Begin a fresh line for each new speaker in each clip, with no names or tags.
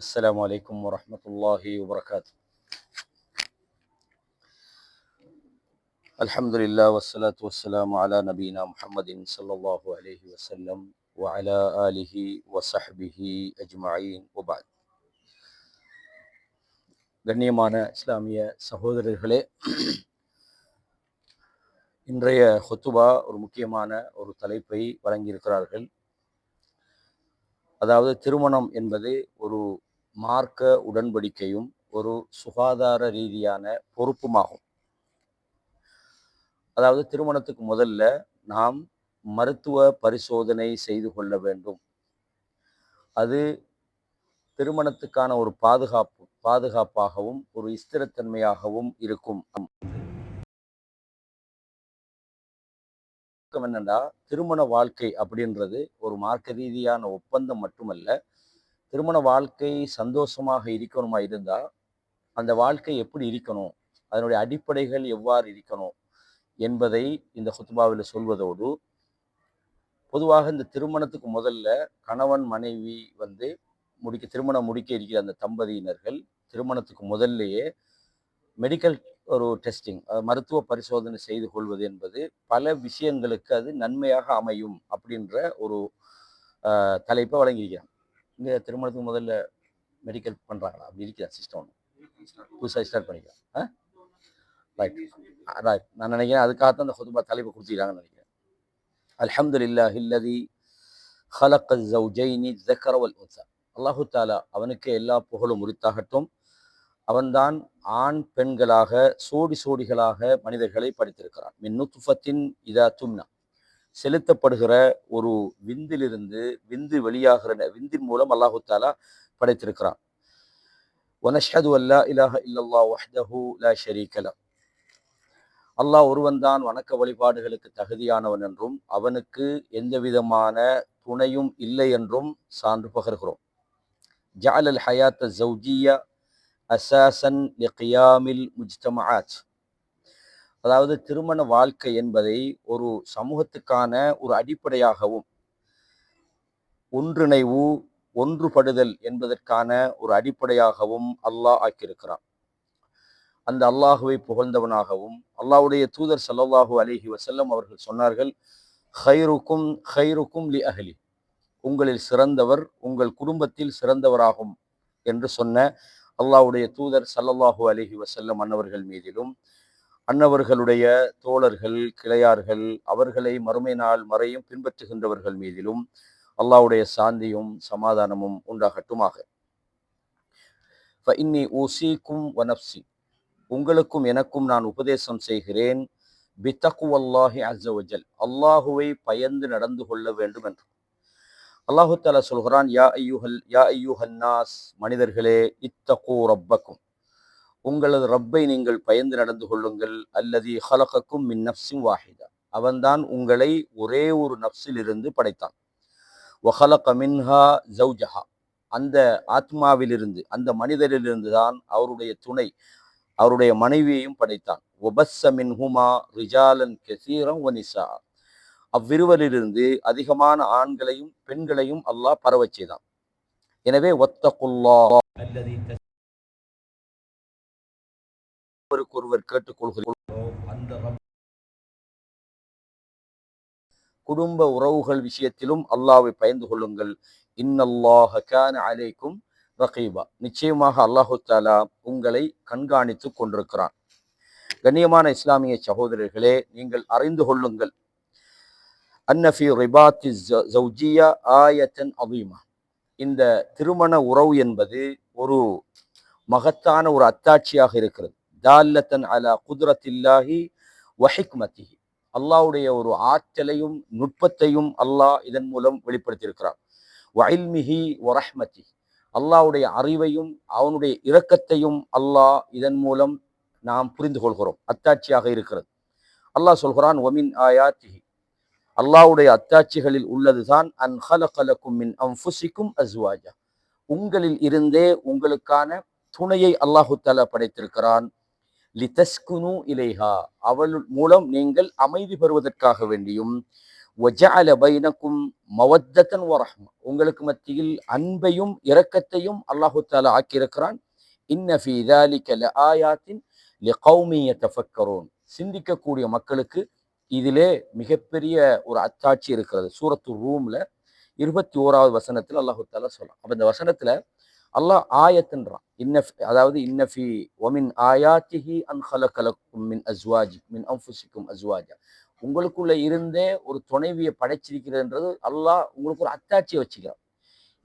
السلام عليكم ورحمة الله وبركاته الحمد لله والصلاة والسلام على نبينا محمد صلى الله عليه وسلم وعلى آله وصحبه أجمعين وبعد கண்ணியமான இஸ்லாமிய சகோதரர்களே இன்றைய ஹுத்துபா ஒரு முக்கியமான ஒரு தலைப்பை வழங்கியிருக்கிறார்கள் அதாவது திருமணம் என்பது ஒரு மார்க்க உடன்படிக்கையும் ஒரு சுகாதார ரீதியான பொறுப்புமாகும். அதாவது திருமணத்துக்கு முதல்ல நாம் மருத்துவ பரிசோதனை செய்து கொள்ள வேண்டும். அது திருமணத்துக்கான ஒரு பாதுகாப்பு பாதுகாப்பாகவும் ஒரு ஸ்திரத்தன்மையாகவும் இருக்கும். என்னன்னா திருமண வாழ்க்கை அப்படின்றது ஒரு மார்க்க ரீதியான ஒப்பந்தம் மட்டுமல்ல திருமண வாழ்க்கை சந்தோஷமாக இருக்கணுமா இருந்தா அந்த வாழ்க்கை எப்படி இருக்கணும்? அதனுடைய அடிப்படைகள் எவ்வாறு இருக்கணும்? என்பதை இந்த ஹுத்துபாவில் சொல்வதோடு பொதுவாக இந்த திருமணத்துக்கு முதல்ல கணவன் மனைவி வந்து முடிக்க திருமணம் முடிக்க இருக்கிற அந்த தம்பதியினர்கள் திருமணத்துக்கு முதல்லையே மெடிக்கல் ஒரு டெஸ்டிங் மருத்துவ பரிசோதனை செய்து கொள்வது என்பது பல விஷயங்களுக்கு அது நன்மையாக அமையும் அப்படின்ற ஒரு தலைப்பை வழங்கியிருக்கிறாங்க. இங்கே திருமணத்துக்கு முதல்ல மெடிக்கல் பண்ணுறாங்களா அப்படி இருக்கிற சிஸ்டம் ஒன்று புதுசாக ஸ்டார்ட் பண்ணிக்கலாம். ஆ? ரைட் ரைட் நான் நினைக்கிறேன் அதுக்காகத்தான் அந்த ஹொதுபா தலைப்பு கொடுத்துக்கிறாங்கன்னு நினைக்கிறேன். அலமது இல்லா ஹில்லதி ஹலக் ஜவுஜைனி ஜக்கரவல் உன்சா. அல்லாஹு தாலா அவனுக்கு எல்லா புகழும் உரித்தாகட்டும். அவன்தான் ஆண் பெண்களாக சோடி சோடிகளாக மனிதர்களை படித்திருக்கிறான். மின் நுத்துஃபத்தின் இதா தும்னா. செலுத்தப்படுகிற ஒரு விந்திலிருந்து விந்து வெளியாகிற விந்தின் மூலம் அல்லாஹு தாலா படைத்திருக்கிறான். ஒனஷது அல்லா இலாஹ இல்லல்லா வஹ்தஹு லா ஷரீகலா அல்லாஹ் ஒருவன் தான் வணக்க வழிபாடுகளுக்கு தகுதியானவன் என்றும் அவனுக்கு எந்த விதமான துணையும் இல்லை என்றும் சான்று பகர்கிறோம். ஜாலல் ஹயாத் ஜவுஜியா அசாசன் லிகியாமில் முஜ்தமாத் அதாவது திருமண வாழ்க்கை என்பதை ஒரு சமூகத்துக்கான ஒரு அடிப்படையாகவும் ஒன்றிணைவு ஒன்றுபடுதல் என்பதற்கான ஒரு அடிப்படையாகவும் அல்லாஹ் ஆக்கியிருக்கிறான். அந்த அல்லாஹுவை புகழ்ந்தவனாகவும் அல்லாஹுடைய தூதர் சல்லாஹூ அலிஹி வசல்லம் அவர்கள் சொன்னார்கள் ஹைருக்கும் ஹைருக்கும் லி அஹலி. உங்களில் சிறந்தவர் உங்கள் குடும்பத்தில் சிறந்தவராகும் என்று சொன்ன அல்லாஹுடைய தூதர் சல்லல்லாஹூ அலிஹி வசல்லம் அன்னவர்கள் மீதிலும் அன்னவர்களுடைய தோழர்கள் கிளையார்கள் அவர்களை மறுமை நாள் மறையும் பின்பற்றுகின்றவர்கள் மீதிலும் அல்லாஹுடைய சாந்தியும் சமாதானமும் உண்டாகட்டுமாக. இன்னி ஊசிக்கும் வனப்சி உங்களுக்கும் எனக்கும் நான் உபதேசம் செய்கிறேன். பித்தகுவல்லாஹி அஸ்ஸவஜல் அல்லாஹுவை பயந்து நடந்து கொள்ள வேண்டும் என்று அல்லாஹு தாலா சொல்கிறான் யா ஐயுஹல் யா ஐயுஹன்னாஸ் மனிதர்களே இத்தகு ரப்பக்கும். உங்களது ரப்பை நீங்கள் பயந்து நடந்து கொள்ளுங்கள். அல்லது ஹலகக்கும் மின் நப்சும் வாஹிதா. அவன்தான் உங்களை ஒரே ஒரு நப்சில் இருந்து படைத்தான் வஹலக மின்ஹா ஜவுஜஹா அந்த ஆத்மாவிலிருந்து அந்த மனிதரிலிருந்து தான் அவருடைய துணை அவருடைய மனைவியையும் படைத்தான். ஒபஸ்ஸ மின்ஹுமா ரிஜாலன் கசீரம் ஒனிசா அவ்விருவரிலிருந்து அதிகமான ஆண்களையும் பெண்களையும் அல்லாஹ் பரவச் செய்தான். எனவே ஒத்தகுல்லா ஒருவருக்கொருவர் கேட்டுக்கொள்கிறோம். குடும்ப உறவுகள் விஷயத்திலும் அல்லாவை பயந்து கொள்ளுங்கள். இன்னல்லாஹ கான அலைக்கும் ரகீபா. நிச்சயமாக அல்லாஹு தாலா உங்களை கண்காணித்து கொண்டிருக்கிறான். கண்ணியமான இஸ்லாமிய சகோதரர்களே நீங்கள் அறிந்து கொள்ளுங்கள். அன்னஃபி ரிபாத்தி ஜவுஜியா ஆயத்தன் அபீமா இந்த திருமண உறவு என்பது ஒரு மகத்தான ஒரு அத்தாட்சியாக இருக்கிறது. தால்லத்தன் அலா குதிரத்தில்லாஹி வஹிக்மத்தி அல்லாவுடைய ஒரு ஆற்றலையும் நுட்பத்தையும் அல்லாஹ் இதன் மூலம் வெளிப்படுத்தியிருக்கிறார் வயல்மிஹி ஒரஹ்மத்தி அல்லாவுடைய அறிவையும் அவனுடைய இரக்கத்தையும் அல்லாஹ் இதன் மூலம் நாம் புரிந்து கொள்கிறோம். அத்தாட்சியாக இருக்கிறது. அல்லாஹ் சொல்கிறான் ஒமின் ஆயாத்திஹி. அல்லாவுடைய அத்தாட்சிகளில் உள்ளதுதான் அன் ஹலகலக்கும் மின் அம்புசிக்கும் அஸ்வாஜா. உங்களில் இருந்தே உங்களுக்கான துணையை அல்லாஹு தலா படைத்திருக்கிறான். லிதஸ்குனு இலைஹா. அவள் மூலம் நீங்கள் அமைதி பெறுவதற்காக வேண்டியும் ஒஜால பைனக்கும் மவத்தத்தன் வரஹ்மா உங்களுக்கு மத்தியில் அன்பையும் இரக்கத்தையும் அல்லாஹு தாலா ஆக்கியிருக்கிறான். இன்னஃபி தாலிக ல ஆயாத்தின் லிகௌமிய தஃபக்கரோன் சிந்திக்கக்கூடிய மக்களுக்கு இதிலே மிகப்பெரிய ஒரு அத்தாட்சி இருக்கிறது. சூரத்து ரூம்ல இருபத்தி ஓராவது வசனத்தில் அல்லாஹு தாலா சொல்லலாம் அப்போ இந்த வசனத்துல அல்லாஹ் ஆயத்துன்றான். இன்ன அதாவது இன்னஃபி ஒமின் ஆயாத்திஹி அன் ஹலகலக்கும் மின் அஸ்வாஜி மின் அன்ஃபுசிக்கும் அஸ்வாஜா உங்களுக்குள்ள இருந்தே ஒரு துணைவியை படைச்சிருக்கிறதுன்றது அல்லாஹ் உங்களுக்கு ஒரு அத்தாட்சியை வச்சுக்கிறான்.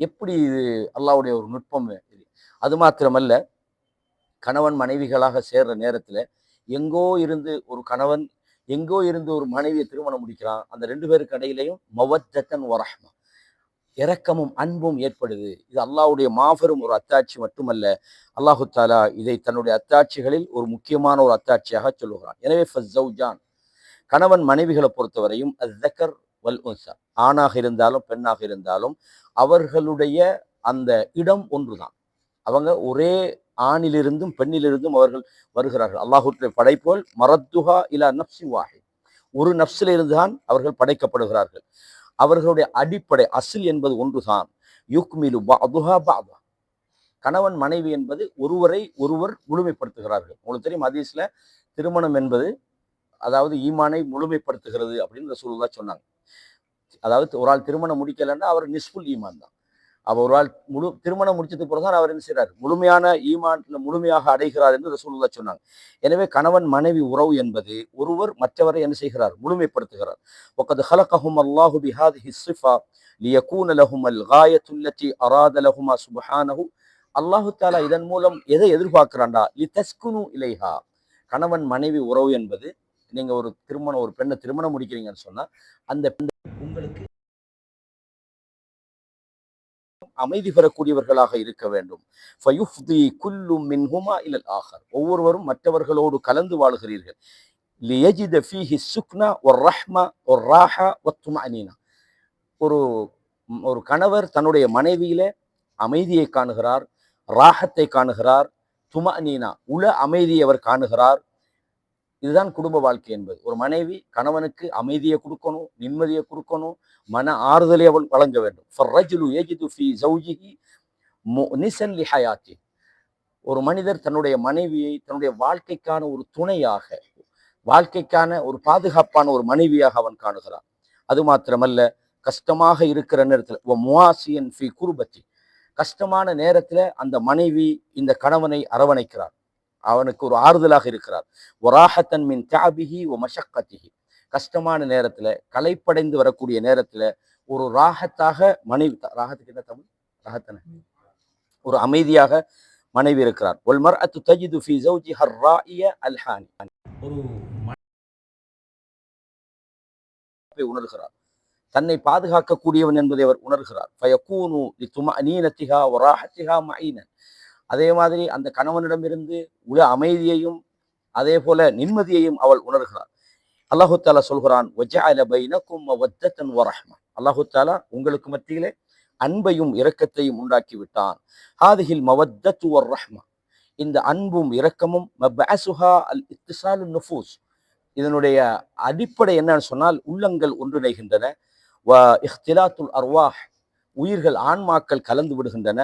எப்படி இது அல்லாஹ்வுடைய ஒரு நுட்பம் இது? அது மாத்திரமல்ல கணவன் மனைவிகளாக சேர்ற நேரத்தில் எங்கோ இருந்து ஒரு கணவன் எங்கோ இருந்து ஒரு மனைவியை திருமணம் முடிக்கிறான். அந்த ரெண்டு பேருக்கு இடையிலையும் மவத்தத்தன் ஒரஹ்மா இரக்கமும் அன்பும் ஏற்படுது. இது அல்லாஹ்வுடைய மாபெரும் ஒரு அத்தாட்சி மட்டுமல்ல அல்லாஹு தாலா இதை தன்னுடைய அத்தாட்சிகளில் ஒரு முக்கியமான ஒரு அத்தாட்சியாக சொல்லுகிறான். எனவே ஃபஸ்ஸௌஜான் கணவன் மனைவிகளை பொறுத்தவரையும் அஸ்தக்கர் வல் உன்சா ஆணாக இருந்தாலும் பெண்ணாக இருந்தாலும் அவர்களுடைய அந்த இடம் ஒன்றுதான். அவங்க ஒரே ஆணிலிருந்தும் பெண்ணிலிருந்தும் அவர்கள் வருகிறார்கள். அல்லாஹுடைய படைப்போல் மரத்துஹா இலா நப்சி வாஹி ஒரு நப்சிலிருந்து தான் அவர்கள் படைக்கப்படுகிறார்கள். அவர்களுடைய அடிப்படை அசில் என்பது ஒன்றுதான். யுக்மிலு பஅதுஹா பஅதா. கணவன் மனைவி என்பது ஒருவரை ஒருவர் முழுமைப்படுத்துகிறார்கள். உங்களுக்கு தெரியும் ஹதீஸ்ல திருமணம் என்பது அதாவது ஈமானை முழுமைப்படுத்துகிறது அப்படின்னு ரசூலுல்லாஹ் சொன்னாங்க. அதாவது ஒரு ஆள் திருமணம் முடிக்கலைன்னா அவர் நிஸ்புல் ஈமான் தான். அப்போ ஒரு ஆள் முழு திருமணம் முடிச்சதுக்கு பிறகு அவர் என்ன செய்கிறார் முழுமையான ஈமான்ல முழுமையாக அடைகிறார் என்று ரசூலுல்லா சொன்னாங்க. எனவே கணவன் மனைவி உறவு என்பது ஒருவர் மற்றவரை என்ன செய்கிறார்? முழுமைப்படுத்துகிறார். ஒக்கது ஹலகஹும் அல்லாஹு பிஹாத் ஹிஸ்ஸிஃபா லியகூன லஹும் அல் காயத்துல்லத்தி அராத லஹுமா சுபஹானஹு. அல்லாஹு தாலா இதன் மூலம் எதை எதிர்பார்க்கிறான்டா? லி தஸ்குனு இலைஹா. கணவன் மனைவி உறவு என்பது நீங்கள் ஒரு திருமணம் ஒரு பெண்ணை திருமணம் முடிக்கிறீங்கன்னு சொன்னால் அந்த பெண் உங்களுக்கு அமைதி பெறக்கூடியவர்களாக இருக்க வேண்டும். ஃபயுஃப்தி குல்லு மின்ஹுமா இலல் ஆஹர். ஒவ்வொருவரும் மற்றவர்களோடு கலந்து வாழ்கிறீர்கள். லியஜித ஃபீஹி சுக்னா ஒர் ரஹ்மா ஒர் ராஹா ஒத்துமானீனா ஒரு ஒரு கணவர் தன்னுடைய மனைவியில அமைதியை காணுகிறார் ராகத்தை காணுகிறார் துமனீனா உள அமைதியை அவர் காணுகிறார் இதுதான் குடும்ப வாழ்க்கை என்பது. ஒரு மனைவி கணவனுக்கு அமைதியை கொடுக்கணும் நிம்மதியை கொடுக்கணும் மன ஆறுதலை அவள் வழங்க வேண்டும். ஃபர்ரஜுலு யஜிது ஃபீ ஜௌஜிஹி முனிசன் லிஹயாத்தி ஒரு மனிதர் தன்னுடைய மனைவியை தன்னுடைய வாழ்க்கைக்கான ஒரு துணையாக வாழ்க்கைக்கான ஒரு பாதுகாப்பான ஒரு மனைவியாக அவன் காணுகிறான். அது மாத்திரமல்ல கஷ்டமாக இருக்கிற நேரத்தில் முவாசியன் ஃபி குருபத்தி. கஷ்டமான நேரத்தில் அந்த மனைவி இந்த கணவனை அரவணைக்கிறார் அவனுக்கு ஒரு ஆறுதலாக இருக்கிறார். ஒராஹத்தன் மின் தியாபிஹி ஒ மஷக்கத்திஹி. கஷ்டமான நேரத்துல களைப்படைந்து வரக்கூடிய நேரத்துல ஒரு ராகத்தாக மனைவி ராகத்துக்கு என்ன தமிழ்? ராகத்தன. ஒரு அமைதியாக மனைவி இருக்கிறார். ஒல்மர் அத்து தஜிது ஃபி ஜௌஜி ஹர் ராஇய அல்ஹானி. ஒரு உணர்கிறார். தன்னை பாதுகாக்கக்கூடியவன் என்பதை அவர் உணர்கிறார். ஃபயகூனு லித்தும அனீனத்திஹா ஒராஹத்திஹா மஈனன் அதே மாதிரி அந்த கணவனிடமிருந்து உல அமைதியையும் அதே போல நிம்மதியையும் அவள் உணர்கிறாள். அல்லாஹு தாலா சொல்கிறான் அல்லாஹு தாலா உங்களுக்கு மத்தியிலே அன்பையும் இரக்கத்தையும் உண்டாக்கி விட்டான் ஹாதிஹில் மவத்தத்து ரஹ்மா இந்த அன்பும் இரக்கமும் அல் இத்திசாலு நுஃபூஸ் இதனுடைய அடிப்படை என்னன்னு சொன்னால் உள்ளங்கள் ஒன்றிணைகின்றன. வ இஹ்திலாத்துல் அர்வாஹ். உயிர்கள் ஆன்மாக்கள் கலந்து விடுகின்றன.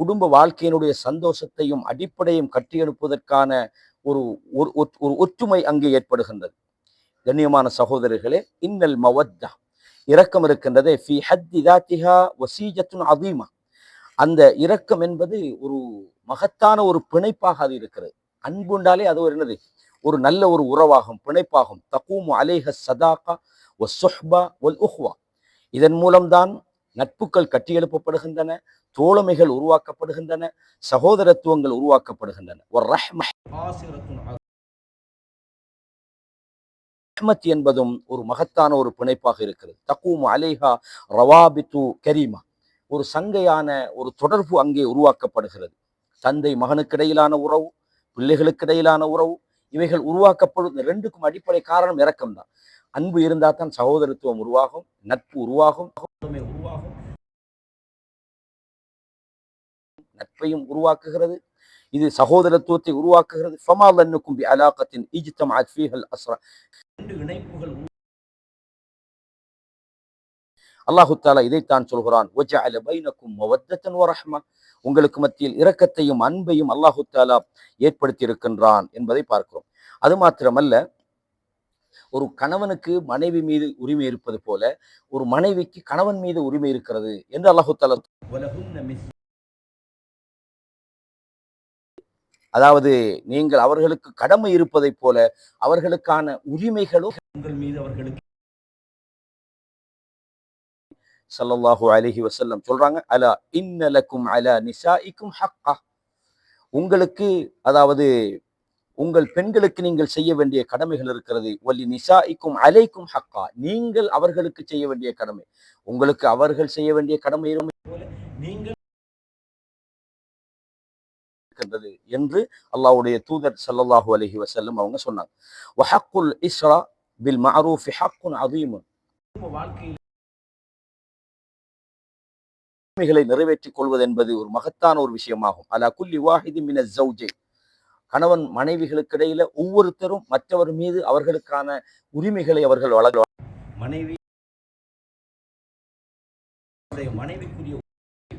குடும்ப வாழ்க்கையினுடைய சந்தோஷத்தையும் அடிப்படையும் கட்டியெழுப்பதற்கான ஒரு ஒரு ஒரு ஒற்றுமை அங்கே ஏற்படுகின்றது. கண்ணியமான சகோதரர்களே இன்னல் மவத்தா. இரக்கம் இருக்கின்றதே ஃபி ஹத்தி தாத்திஹா வசீஜத்துன் அதீமா அந்த இரக்கம் என்பது ஒரு மகத்தான ஒரு பிணைப்பாக அது இருக்கிறது. அன்புண்டாலே அது ஒரு என்னது? ஒரு நல்ல ஒரு உறவாகும் பிணைப்பாகும். தகூமு அலேஹ சதாகா ஒ சுஹ்பா ஒல் உஹ்வா. இதன் மூலம்தான் நட்புகள் கட்டியெழுப்பப்படுகின்றன தோழமைகள் உருவாக்கப்படுகின்றன சகோதரத்துவங்கள் உருவாக்கப்படுகின்றன. ஒரு ரஹ்மத் என்பதும் ஒரு மகத்தான ஒரு பிணைப்பாக இருக்கிறது. தக்கூம் அலைஹா ரவாபித்து கரீமா. ஒரு சங்கையான ஒரு தொடர்பு அங்கே உருவாக்கப்படுகிறது. தந்தை மகனுக்கிடையிலான உறவு பிள்ளைகளுக்கிடையிலான உறவு இவைகள் உருவாக்கப்படும் இந்த ரெண்டுக்கும் அடிப்படை காரணம் இறக்கம்தான் அன்பு இருந்தால் தான் சகோதரத்துவம் உருவாகும் நட்பு உருவாகும். உருவாகும் நட்பையும் உருவாக்குகிறது. இது சகோதரத்துவத்தை உருவாக்குகிறது. ஃபமா லன்னுக்கும் பி அலாக்கத்தின் ஈஜித்தம் ஃபீஹல் அஸ்ரா. இணைப்புகள் அல்லாஹு தாலா இதைத்தான் சொல்கிறான். உங்களுக்கு மத்தியில் இரக்கத்தையும் அன்பையும் அல்லாஹு தாலா ஏற்படுத்தி இருக்கின்றான் என்பதை பார்க்கிறோம். அது மாத்திரமல்ல ஒரு கணவனுக்கு மனைவி மீது உரிமை இருப்பது போல ஒரு மனைவிக்கு கணவன் மீது உரிமை இருக்கிறது என்று அல்லாஹு தாலா அதாவது நீங்கள் அவர்களுக்கு கடமை இருப்பதைப் போல அவர்களுக்கான உரிமைகளும் உங்கள் மீது அவர்களுக்கு ஸல்லல்லாஹு அலைஹி வஸல்லம் சொல்றாங்க அலா இன்னலக்கும் அலா நிசாஇக்கும் ஹக்கா. உங்களுக்கு அதாவது உங்கள் பெண்களுக்கு நீங்கள் செய்ய வேண்டிய கடமைகள் இருக்கிறது. ஒல்லி நிசாய்க்கும் அலைக்கும் ஹக்கா. நீங்கள் அவர்களுக்கு செய்ய வேண்டிய கடமை. உங்களுக்கு அவர்கள் செய்ய வேண்டிய கடமை நீங்கள் இருக்கின்றது என்று அல்லாஹுடைய தூதர் ஸல்லல்லாஹு அலஹி வஸல்லம் அவங்க சொன்னாங்க. வஹக்குல் இஸ்ரா பில் மஅரூஃபி ஹக்குன் அதீமுன் வாழ்க்கையில் நிறைவேற்றிக் கொள்வது என்பது ஒரு மகத்தான ஒரு விஷயமாகும். அலா குல்லி வாஹிதி மின ஜௌஜை கணவன் மனைவிகளுக்கு இடையில ஒவ்வொருத்தரும் மற்றவர் மீது அவர்களுக்கான உரிமைகளை அவர்கள் வழங்க மனைவி மனைவிக்குரிய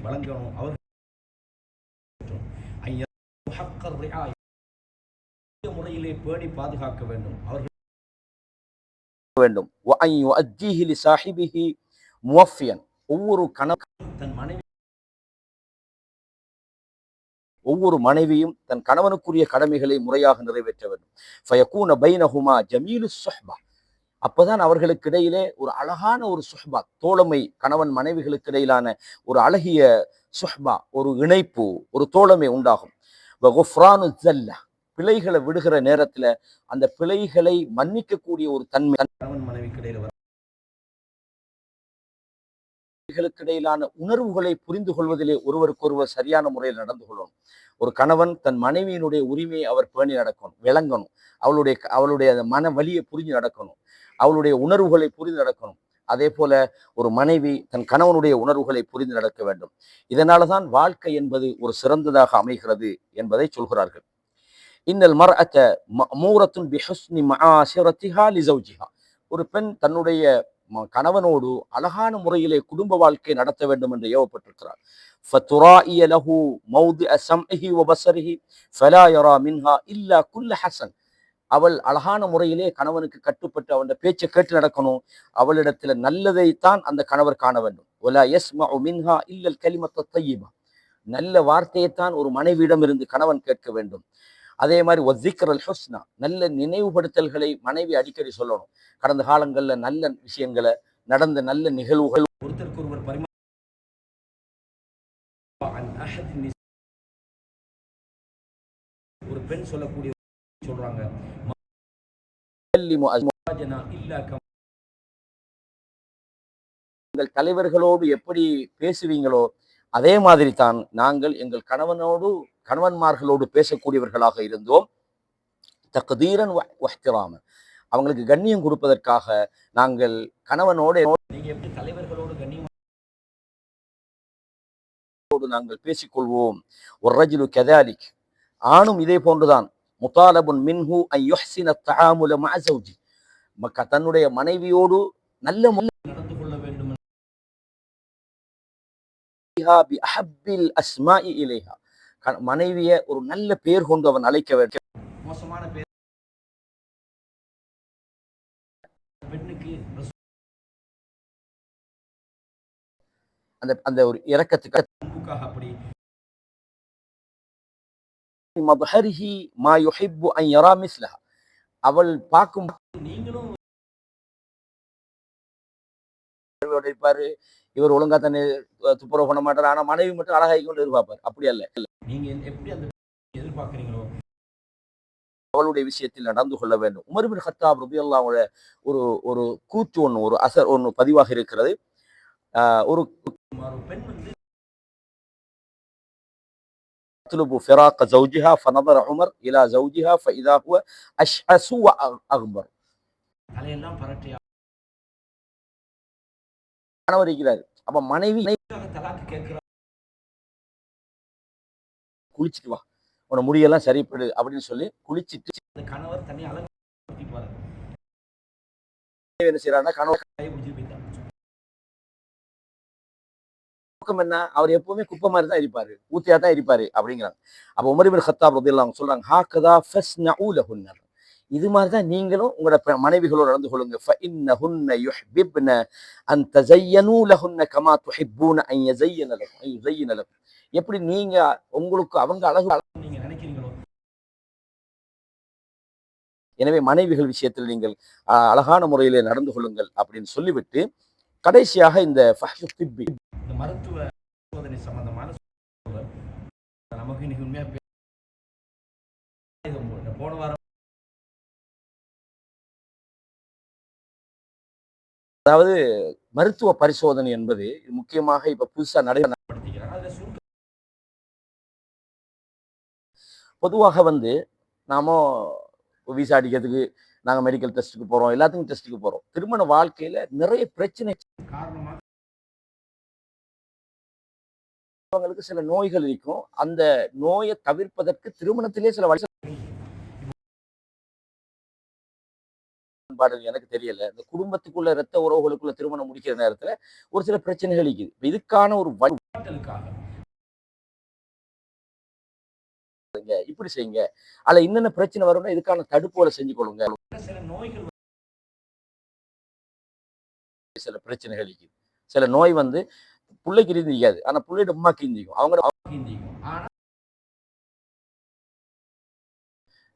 வழங்கணும். அவர் முறையிலே பேணி பாதுகாக்க வேண்டும்? அவர்கள் வேண்டும். ஒவ்வொரு கணவன் தன் மனைவி ஒவ்வொரு மனைவியும் தன் கணவனுக்குரிய கடமைகளை முறையாக நிறைவேற்ற வேண்டும். ஃபயகூன பைனஹுமா ஜமீலு சொஹ்பா. அப்பதான் அவர்களுக்கு இடையிலே ஒரு அழகான ஒரு சுஹ்பா தோழமை கணவன் மனைவிகளுக்கு இடையிலான ஒரு அழகிய சுஹ்பா ஒரு இணைப்பு ஒரு தோழமை உண்டாகும். பிழைகளை விடுகிற நேரத்துல அந்த பிழைகளை மன்னிக்கக்கூடிய ஒரு தன்மை கணவன் மனைவிக்கு இடையில மனைவிகளுக்கு இடையிலான உணர்வுகளை புரிந்து கொள்வதிலே ஒருவருக்கொருவர் சரியான முறையில் நடந்து கொள்ளணும். ஒரு கணவன் தன் மனைவியினுடைய உரிமையை அவர் பேணி நடக்கணும் விளங்கணும். அவளுடைய அவளுடைய மன வலியை புரிஞ்சு நடக்கணும். அவளுடைய உணர்வுகளை புரிந்து நடக்கணும். அதே போல ஒரு மனைவி தன் கணவனுடைய உணர்வுகளை புரிந்து நடக்க வேண்டும். இதனால தான் வாழ்க்கை என்பது ஒரு சிறந்ததாக அமைகிறது என்பதை சொல்கிறார்கள். இன்னல் மர்அத்த மஅமூரத்துன் பிஹுஸ்னி மஆஷிரத்திஹா லிஸௌஜிஹா ஒரு பெண் தன்னுடைய கணவனோடு அழகான முறையிலே குடும்ப வாழ்க்கை நடத்த வேண்டும் என்று ஏவப்பட்டிருக்கிறார் فَتُرَائِيَ لَهُ مَوْضِعَ سَمْعِهِ وَبَصَرِهِ فَلَا يَرَى مِنْهَا إِلَّا كُلَّ حَسَنٍ அவள் அழகான முறையிலே கணவனுக்கு கட்டுப்பட்டு அவன் பேச்சை கேட்டு நடக்கணும் அவளிடத்துல நல்லதைத்தான் அந்த கணவர் காண வேண்டும் وَلَا يَسْمَعُ مِنْهَا إِلَّا الْكَلِمَةَ الطَّيِّبَةَ நல்ல வார்த்தையைத்தான் ஒரு மனைவியிடம் இருந்து கணவன் கேட்க வேண்டும் அதே மாதிரி ஒசிக்ரல் நல்ல நினைவுபடுத்தல்களை மனைவி அடிக்கடி சொல்லணும். கடந்த காலங்களில் நல்ல விஷயங்களை நடந்த நல்ல நிகழ்வுகள். ஒருத்தருக்கொருவர் பரிமா ஒரு பெண் சொல்லக்கூடிய சொல்றாங்க. உங்கள் தலைவர்களோடு எப்படி பேசுவீங்களோ அதே மாதிரி தான் நாங்கள் எங்கள் கணவனோடு கணவன்மார்களோடு பேசக்கூடியவர்களாக இருந்தோம். தகுதீரன் வஹ்திராமன் அவங்களுக்கு கண்ணியம் கொடுப்பதற்காக நாங்கள் கணவனோடு தலைவர்களோடு கண்ணியம் நாங்கள் பேசிக்கொள்வோம். ஒரு ரஜிலு கதாலிக். ஆணும் இதே போன்றுதான். முத்தாலபுன் மின்ஹு ஐ யுஹ்சின தஆமுல மஅ மக்க தன்னுடைய மனைவியோடு நல்ல அஹப்பில் அஸ்மாஇ இலைஹா மனைவிய ஒரு நல்ல பேர் கொண்டு அவன் அழைக்க வேண்டும் மோசமான பேர். பெண்ணுக்கு அந்த அந்த ஒரு இரக்கத்துக்கு அன்புக்காக அப்படி. மா யுஹிப்பு அன் யரா மிஸ்லஹா அவள் பார்க்கும் இருப்பாரு இவர் ஒழுங்கா தன்னை துப்புரவு பண்ண மாட்டார் ஆனா மனைவி மட்டும் அழகாகி கொண்டு எதிர்பார்ப்பார் அப்படி அல்ல நீங்க எப்படி அந்த எதிர்பார்க்கிறீங்களோ அவளுடைய விஷயத்தில் நடந்து கொள்ள வேண்டும் உமர் பின் ஹத்தாப் ரலியல்லாஹு அன்ஹு ஒரு ஒரு கூற்று ஒன்று ஒரு அசர் ஒன்று பதிவாக இருக்கிறது ஆஹ் ஒரு ஒரு பெண் வந்து تطلب فراق زوجها فنظر عمر الى زوجها فاذا هو اشعث واغبر தலையெல்லாம் பரட்டையா கணவர் இருக்கிறார். அப்ப மனைவி குளிச்சுட்டு வா. உன முடியெல்லாம் சரிப்படு அப்படின்னு சொல்லி குளிச்சுட்டு கணவர் தன்னை என்ன செய்யறாருன்னா கணவர் கையை என்ன அவர் எப்பவுமே குப்பை மாதிரி தான் இருப்பாரு. ஊத்தியா தான் இருப்பாரு அப்படிங்கிறாங்க. அப்ப உமரிபின் ஹத்தாப் ரதி அவங்க சொல்றாங்க ஹாக்கதா ஃபஸ் நஊலஹுன்னர் இது மாதிரி தான் நீங்களும் உங்களோட பெ- மனைவிகளோடு நடந்து கொள்ளுங்க فإنهن يحببن أن تزينوا لهن كما تحبون أن يزين لكم أن يزين لكم எப்படி நீங்க உங்களுக்கு அவங்க அழகு நீங்க நினைக்கிறீங்களோ எனவே மனைவிகள் விஷயத்தில் நீங்கள் அஹ், அழகான முறையிலே நடந்து கொள்ளுங்கள் அப்படின்னு சொல்லிவிட்டு கடைசியாக இந்த ஃபஹ்ஷு திப்பி இந்த மருத்துவ சோதனை சம்பந்தமான சூழல் நமக்கு இன்னைக்கு உண்மையா பே- இது இந்த போன வாரம் அதாவது மருத்துவ பரிசோதனை என்பது முக்கியமாக இப்ப புதுசா நடைமுறைப்படுத்திக்கிறாங்க பொதுவாக வந்து நாம விசா அடிக்கிறதுக்கு நாங்க மெடிக்கல் டெஸ்ட்டுக்கு போறோம் எல்லாத்துக்கும் டெஸ்ட்டுக்கு போறோம். திருமண வாழ்க்கையில நிறைய பிரச்சனை காரணமாக அவங்களுக்கு சில நோய்கள் இருக்கும். அந்த நோயை தவிர்ப்பதற்கு திருமணத்திலே சில வழி பண்பாடுகள் எனக்கு தெரியல. இந்த குடும்பத்துக்குள்ள இரத்த உறவுகளுக்குள்ள திருமணம் முடிக்கிற நேரத்துல ஒரு சில பிரச்சனைகள் இருக்குது. இதுக்கான ஒரு வழிகாட்டலுக்காக இப்படி செய்யுங்க. அல்ல என்னென்ன பிரச்சனை வரும்னா இதுக்கான தடுப்புகளை செஞ்சு கொள்ளுங்க. சில நோய்கள் சில பிரச்சனைகள் இருக்குது. சில நோய் வந்து பிள்ளைக்கு இருந்திக்காது ஆனா பிள்ளையோட அம்மாக்கு இருந்திக்கும் அவங்க இருந்திக்கும்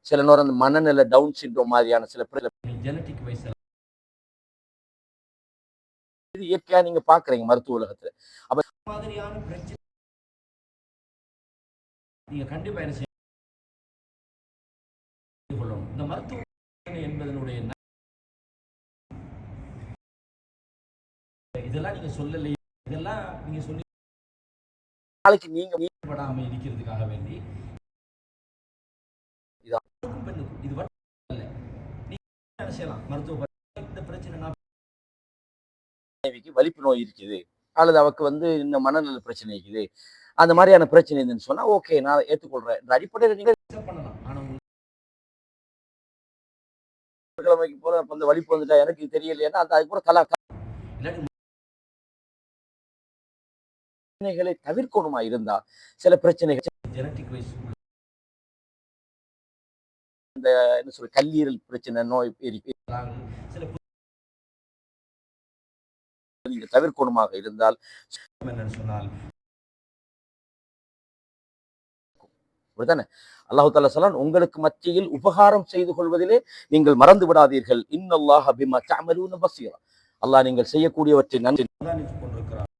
சில நேரம் அந்த மனநிலை டவுன் சிண்ட்ரோம் மாதிரியான சில ஜெனட்டிக் வைஸ் இது இயற்கையா நீங்க பாக்குறீங்க மருத்துவ உலகத்துல. அப்ப மாதிரியான பிரச்சனை நீங்க கண்டிப்பா என்ன செய்ய கொள்ளணும். இந்த மருத்துவ என்பதனுடைய இதெல்லாம் நீங்க சொல்லலையே. இதெல்லாம் நீங்க சொல்லி நாளைக்கு நீங்க மீட்படாம இருக்கிறதுக்காக வேண்டி இது ஆணுக்கும் பெண்ணுக்கும் இது மட்டும் அல்ல நீங்க என்ன செய்யலாம். மருத்துவ இந்த பிரச்சனை வலிப்பு நோய் இருக்குது. அல்லது அவக்கு வந்து இந்த மனநல பிரச்சனை இருக்குது. அந்த மாதிரியான பிரச்சனை இருந்துன்னு சொன்னா ஓகே நான் ஏற்றுக்கொள்றேன் இந்த அடிப்படையில் நீங்க accept பண்ணலாம். ஆனா உங்களுக்கு கிழமைக்கு போற அந்த வலிப்பு வந்துட்டா எனக்கு இது தெரியலைன்னா அந்த அதுக்கு கூட தலா இல்லாட்டி பிரச்சனைகளை தவிர்க்கணுமா இருந்தா? சில பிரச்சனைகள் ஜெனட்டிக் வைஸ் இந்த என்ன சொல்ற கல்லீரல் பிரச்சனை நோய் சில தவிர்க்கணுமாக இருந்தால் சொன்னால் அப்படித்தானே? அல்லாஹு தாலா சொல்லான் உங்களுக்கு மத்தியில் உபகாரம் செய்து கொள்வதிலே நீங்கள் மறந்து விடாதீர்கள். இன்னல்லாஹ் பிமா தஅமலூன பஸீரா அல்லாஹ் நீங்கள் செய்யக்கூடியவற்றை நன்றி கொண்டிருக்கிறார்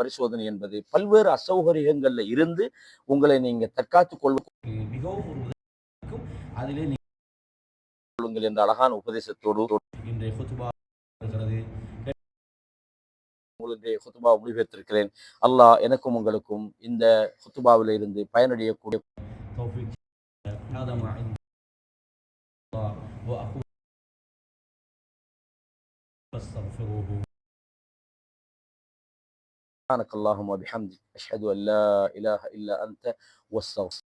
பரிசோதனை என்பது பல்வேறு அசௌகரியங்கள்ல இருந்து உங்களை நீங்க தற்காத்துக் கொள்ள மிகவும் அதிலே கொள்ளுங்கள் என்ற அழகான உபதேசத்தோடு இன்றைய ஹுத்பா இருக்கிறது. உங்களுடைய ஹுத்துபா முடிவெடுத்திருக்கிறேன். அல்லாஹ் எனக்கும் உங்களுக்கும் இந்த ஹுத்துபாவில் இருந்து பயனடையக்கூடிய தௌஃபீக் سبحانك اللهم وبحمدك أشهد أن لا إله إلا أنت واستغفر